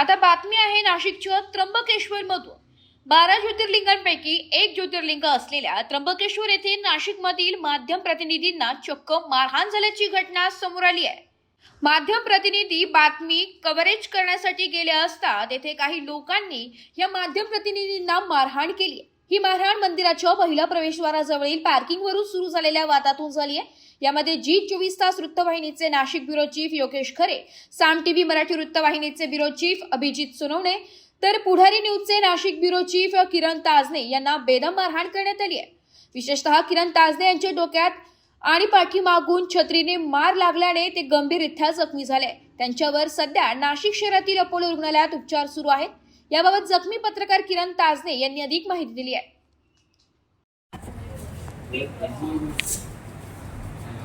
आता बातमी आहे नाशिकच्या त्र्यंबकेश्वर मधून बारा ज्योतिर्लिंगांपैकी एक ज्योतिर्लिंग असलेल्या त्र्यंबकेश्वर येथे नाशिकमधील माध्यम प्रतिनिधींना चक्क मारहाण झाल्याची घटना समोर आली आहे. माध्यम प्रतिनिधी बातमी कव्हरेज करण्यासाठी गेले असता तेथे काही लोकांनी या माध्यम प्रतिनिधींना मारहाण केली आहे. ही मारहाण मंदिराच्या पहिल्या प्रवेशद्वाराजवळील पार्किंगवरून सुरू झालेल्या वादातून झाली आहे. यामध्ये जी चोवीस तास वृत्तवाहिनीचे Nashik bureau chief Yogesh Khare Saam TV Marathi वृत्तवाहिनीचे ब्युरो चीफ अभिजित सोनवणे तर पुढारी न्यूजचे नाशिक ब्युरो चीफ किरण ताजने यांना बेदम मारहाण करण्यात आली आहे. विशेषतः किरण ताजने यांच्या डोक्यात आणि पाठीमागून छत्रीने मार लागल्याने ते गंभीररित्या जखमी झाले त्यांच्यावर सध्या नाशिक शहरातील अपोलो रुग्णालयात उपचार सुरू आहेत. याबाबत जखमी पत्रकार किरण ताजने यांनी अधिक माहिती दिली आहे.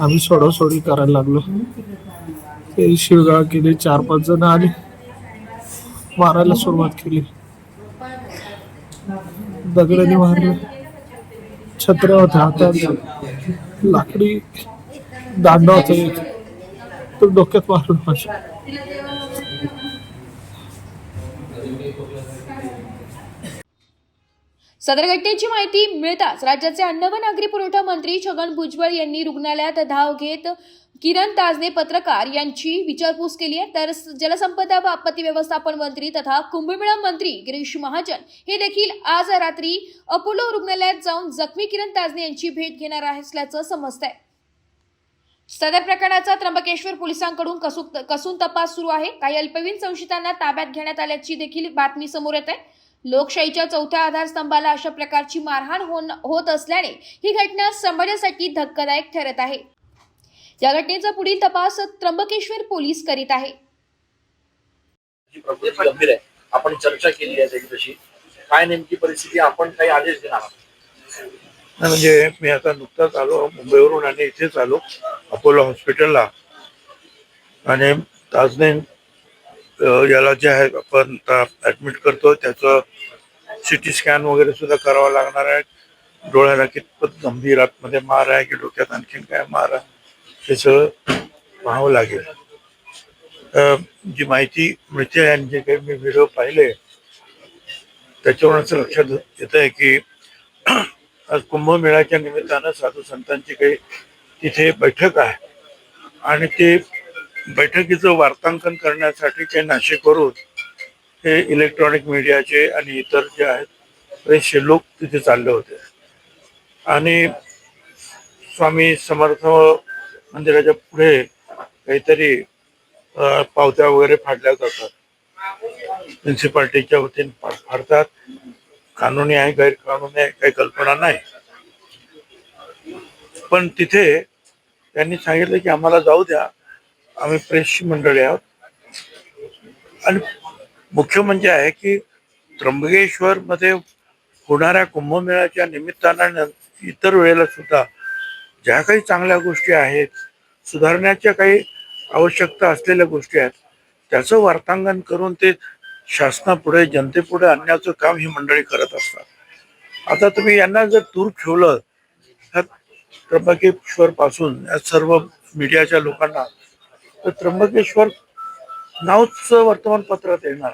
आम्ही सोडासोडी करायला लागलो. ते शिवगाळ केली चार पाच जण आले. मारायला सुरुवात केली. दगडाने मारलं. छत्र होत्या हातात. लाकडी दांडा होता तो डोक्यात मारलं. माझ्या सदर घटनेची माहिती मिळताच राज्याचे अन्न व नागरी पुरवठा मंत्री छगन भुजबळ यांनी रुग्णालयात धाव घेत किरण ताजने पत्रकार यांची विचारपूस केली आहे. तर जलसंपदा व आपत्ती व्यवस्थापन मंत्री तथा कुंभमेळा मंत्री गिरीश महाजन हे देखील आज रात्री अपोलो रुग्णालयात जाऊन जखमी किरण ताजने यांची भेट घेणार असल्याचं समजतंय. सदर प्रकरणाचा त्र्यंबकेश्वर पोलिसांकडून कसून कसून तपास सुरू आहे. काही अल्पवयीन संशयितांना ताब्यात घेण्यात आल्याची देखील बातमी समोर येत आहे. लोकशाहीच्या चौथ्या आधारस्तंभाला अशा प्रकारची मारहाण होण होत असल्याने ही घटना समाजासाठी धक्कादायक ठरत आहे. या घटनेचा पुढील तपास त्र्यंबकेश्वर पोलीस करीत आहे. जी प्रकृती गंभीर आहे. आपण चर्चा केली आहे त्याची तशी काय नेमकी परिस्थिती? आपण काही आदेश देणार आहात? नाही, म्हणजे मी आता नुकताच आलो. मुंबईवरून आणि इथेच आलो. अपोलो हॉस्पिटलला. आणि ताजने याला जे आहे आपण ऍडमिट करतो त्याचं सिटी स्कॅन वगैरे सुद्धा करावं लागणार आहे. डोळ्याला कितपत गंभीर आतमध्ये मार आहे की डोक्यात आणखीन काय मार आहे हे सगळं पाहावं लागेल. जी माहिती मिळते आणि जे काही मी व्हिडिओ पाहिले त्याच्यावरून असं लक्षात येत आहे की आज कुंभमेळ्याच्या निमित्तानं साधू संतांची काही तिथे बैठक आहे. आणि ते बैठकीचं वार्तांकन करण्यासाठी ते नाशिकवरून हे इलेक्ट्रॉनिक मीडियाचे आणि इतर जे आहेत बरेचसे लोक तिथे चालले होते. आणि स्वामी समर्थ मंदिराच्या पुढे काहीतरी पावत्या वगैरे फाडल्या जातात. म्युन्सिपाल्टीच्या वतीने फा- फाडतात. कानूनी आहे गैरकानूनी आहे काही कल्पना नाही. पण तिथे त्यांनी सांगितलं की आम्हाला जाऊ द्या. आम्ही प्रेसची मंडळी आहोत. आणि मुख्य म्हणजे आहे की त्र्यंबकेश्वरमध्ये होणाऱ्या कुंभमेळ्याच्या निमित्तानं इतर वेळेला सुद्धा ज्या काही चांगल्या गोष्टी आहेत सुधारण्याच्या काही आवश्यकता असलेल्या गोष्टी आहेत त्याचं वार्तांकन करून ते शासनापुढे जनतेपुढे आणण्याचं काम ही मंडळी करत असतात. आता तुम्ही यांना जर दूर ठेवलं ह्या त्र्यंबकेश्वर पासून या सर्व मीडियाच्या लोकांना तर त्र्यंबकेश्वर नावच वर्तमानपत्रात येणार.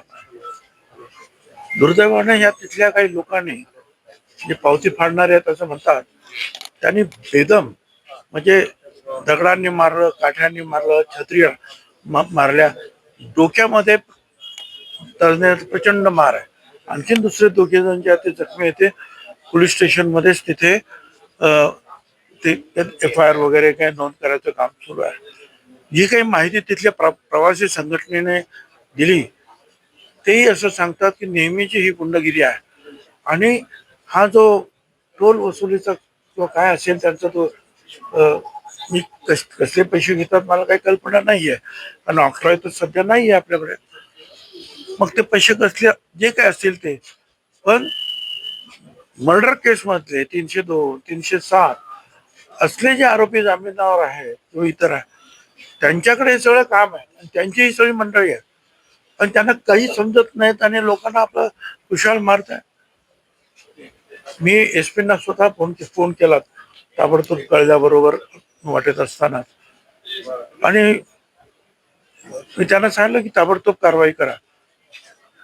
दुर्दैवाने या तिथल्या काही लोकांनी जे पावती फाडणारे आहेत असं म्हणतात त्यांनी बेदम म्हणजे दगडांनी मारलं काठ्यांनी मारलं छत्री मारल्या. डोक्यामध्ये तज्ञाचा प्रचंड मार आहे. आणखीन दुसरे दोघे जण जे ते जखमी येते पोलीस स्टेशनमध्येच तिथे अं, ते एफ आय आर वगैरे काही नोंद करायचं काम सुरू आहे. जी काही माहिती तिथल्या प्र प्रवासी संघटनेने दिली तेही असं सांगतात की नेहमीची ही गुंडगिरी आहे. आणि हा जो टोल वसुलीचा किंवा काय असेल त्यांचा तो मी कस कसले पैसे घेतात मला काही कल्पना नाही आहे कारण ऑक्ट्रॉय तर सध्या नाही आहे आपल्याकडे. मग ते पैसे कसले जे काय असतील ते. पण मर्डर केसमधले तीनशे दोन तीनशे सात असले जे आरोपी जामिनावर आहे किंवा इतर आहे त्यांच्याकडे हे सगळं काम आहे. आणि त्यांची ही सगळी मंडळी आहे आणि त्यांना काही समजत नाहीत आणि लोकांना आपलं कुशाल मारत आहे. मी एस पीना स्वतः फोन फोन केला. ताबडतोब कळल्याबरोबर वाटत असताना. आणि मी त्यांना सांगितलं की ताबडतोब कारवाई करा.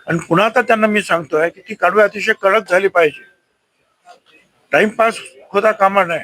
आणि पुन्हा आता त्यांना मी सांगतोय की ती कारवाई अतिशय कडक झाली पाहिजे. टाइमपास होता कामा नाही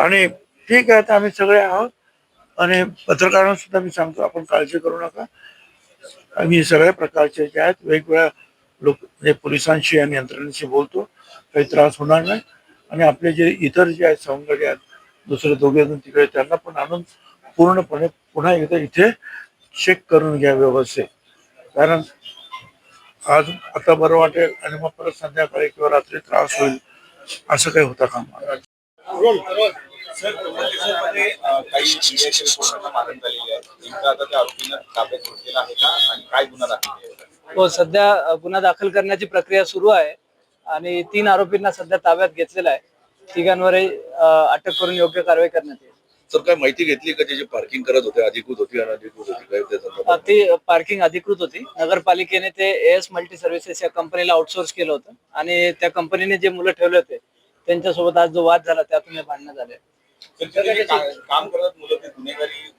आणि ठीक आहे तर आम्ही सगळे आहोत. आणि पत्रकारांना सुद्धा मी सांगतो आपण काळजी करू नका. आम्ही सगळ्या प्रकारचे जे आहेत वेगवेगळ्या लोक म्हणजे पोलिसांशी आणि यंत्रणेशी बोलतो. काही त्रास होणार नाही. आणि आपले जे इतर जे आहेत सवंगडी आहेत दुसरे दोघे जण तिकडे त्यांना पण आणून पूर्णपणे पुन्हा एकदा इथे चेक करून घ्या व्यवस्थित. कारण आज आता बरं वाटेल आणि मग परत संध्याकाळी किंवा रात्री त्रास होईल. असं काही होता कामा सरमध्ये काही मीडियाच्या रिपोर्टांना मारण झालेली आहे? नेमकं आता त्या आरोपींना ताब्यात घेतलेला आहे का? आणि काय गुन्हा दाखल आहे? हो सध्या गुन्हा दाखल करण्याची प्रक्रिया सुरू आहे आणि तीन आरोपींना सध्या ताब्यात घेतलेला आहे. तिघांवरही अटक करून योग्य कारवाई करण्यात येईल. सर काय माहिती घेतली का? जे जे पार्किंग करत होते अधिकृत होती अनधिकृत होती काय? ती पार्किंग अधिकृत होती. नगरपालिकेने ते एस मल्टी सर्व्हिसेस या कंपनीला आउटसोर्स केलं होतं. आणि त्या कंपनीने जे मुलं ठेवले होते त्यांच्यासोबत आज जो वाद झाला त्यातून हे भांडणं झाले. काम मुलं ते गुन्हेगारी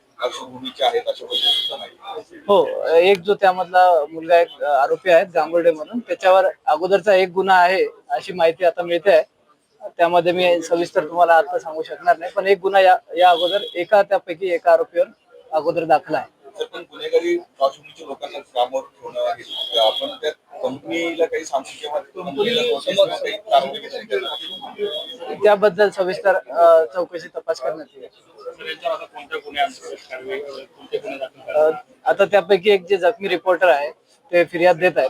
हो एक जो त्यामधला मुलगा एक आरोपी आहे गांगुर्डे म्हणून त्याच्यावर अगोदरचा एक गुन्हा आहे अशी माहिती आता मिळते. आहे त्यामध्ये मी सविस्तर तुम्हाला आता सांगू शकणार नाही पण एक गुन्हा या या अगोदर एका त्यापैकी एका आरोपीवर अगोदर दाखला आहे. तर पण गुन्हेगारी पार्श्वभूमीच्या लोकांना कामावर ठेवणं हे तर आपण त्या कंपनीला काही सांगू किंवा कंपनीला notice किंवा काही कारवाई वगैरे करणार. त्याबद्दल सविस्तर अ, चौकशी तपास करण्यात येईल. अ, आता त्यापैकी एक जे जखमी रिपोर्टर आहे ते फिर्याद देत आहेत.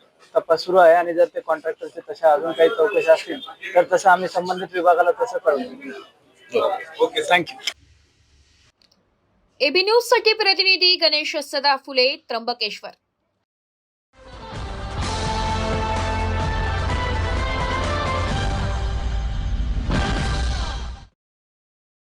तपास सुरू आहे आणि जर ते कॉन्ट्रॅक्टरचे तशा अजून काही चौकशी असतील तर तसं आम्ही संबंधित विभागाला तसं कळवू. ओके थँक्यू एबी न्यूजसाठी प्रतिनिधी गणेश सदाफुले त्र्यंबकेश्वर.